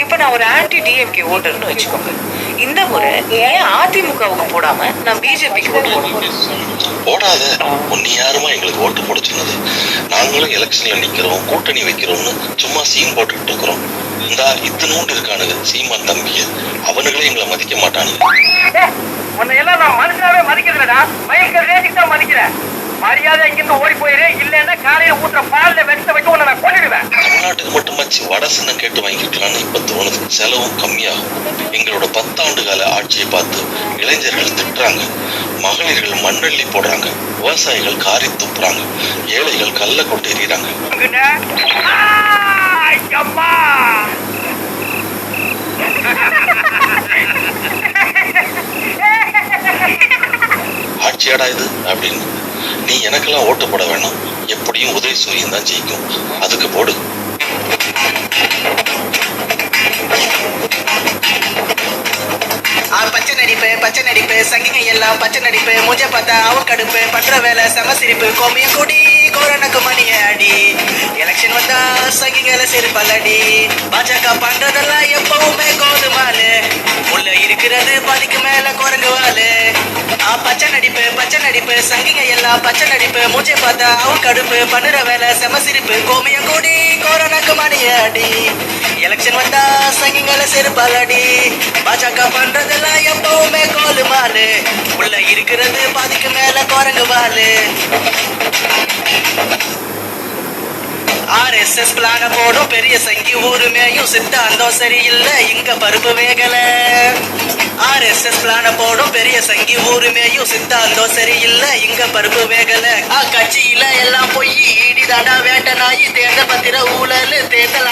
இப்ப நான் ஒரு ஆன்டி டிஎம்கே ஓட்டர்னு வச்சுக்கோங்க. இந்த முறை ஏன் அதிமுகவுக்கு போடாம நான் பிஜேபிக்கு ஓட்டு போடணும்? போடாத. உன்னை யாருமா எங்களுக்கு ஓட்டு போட சொன்னது? நாங்களும் எலெக்ஷன்ல நிக்கிறோம் கூட்டணி வைக்கிறோம்னு சும்மா சீன் போட்டுக்கிட்டு இருக்கிறோம். இந்தா இத்தனூண்டு இருக்கானுங்க சீமான் தம்பிய அவனுங்களே எங்களை மதிக்க மாட்டானுங்க. உன்னை எல்லாம் நான் மனுஷனாவே மதிக்கிறதுலடா. மயக்க ரேஞ்சுக்கு தான் மதிக்கிறேன். மரியாதை இங்கிருந்து ஓடி போயிரு. இல்லைன்னா காலையில ஊத்துற பால்ல வெட்ட வச்சு உன்னை நான் கொண்டுடுவேன் தமிழ்நாட்டுக்கு மட்டுமாச்சு வட சின்னம் கேட்டு வாங்கிக்கலாம்னு இப்ப தோணுது செலவும் கம்மியாகும். எங்களோட பத்தாண்டு கால ஆட்சியை பார்த்து இளைஞர்கள் திட்டுறாங்க. மகளிர்கள் மண்ணள்ளி போடுறாங்க. விவசாயிகள் காரி துப்புறாங்க. ஏழைகள் கல்ல கொண்டு எறிகிறாங்க. ஆட்சியாடா இது? அப்படின்னு. நீ எனக்கெல்லாம் ஓட்டு போட வேணாம். எப்படியும் உதய சூரியன் தான் ஜெயிக்கும். அதுக்கு போடு. சங்கிங்க எல்லாம் பச்சை நடிப்பு மூஞ்ச பார்த்தா அவன் கடுப்பு பண்ற வேலை செம சிரிப்பு கோமிய குடி கோரனுக்கு மணிய அடி. எலெக்ஷன் வந்தா சங்கிங்கள சிரிப்பல்லடி. பாஜக பண்றதெல்லாம் எப்பவுமே கோதுமாலு. உள்ள இருக்கிறது பாதிக்கு மேல குரங்குவாலு. ஆ பச்சை நடிப்பு பச்சை நடிப்பு சங்கிங்க எல்லாம் பச்சை நடிப்பு மூஞ்சை பார்த்தா அவன் கடுப்பு பண்ணுற வேலை செம சிரிப்பு கோமிய கூடி கோரனுக்கு மணிய அடி. எலெக்ஷன் வந்தா சங்கிங்கள செருப்பாலடி. பாஜக பண்றதெல்லாம் எப்பவுமே கோலு மாலு. உள்ள இருக்கிறது பாதிக்கு மேல குரங்கு வாலு. ஆர்எஸ்எஸ் பிளான போடும். பெரிய சங்கி ஊருமேயும் சித்தாந்தம் சரியில்லை. இங்க பருப்பு வேகல. ஆர்எஸ்எஸ் பிளான போடும். பெரிய சங்கி ஊருமேயும் சித்தாந்தம் சரியில்லை. இங்க பருப்பு வேகல. ஆ கட்சியில எல்லாம் போய் ஈடிதாண்டா வேட்ட நாயி தேர்தல் பத்திர ஊழல் தேர்தல்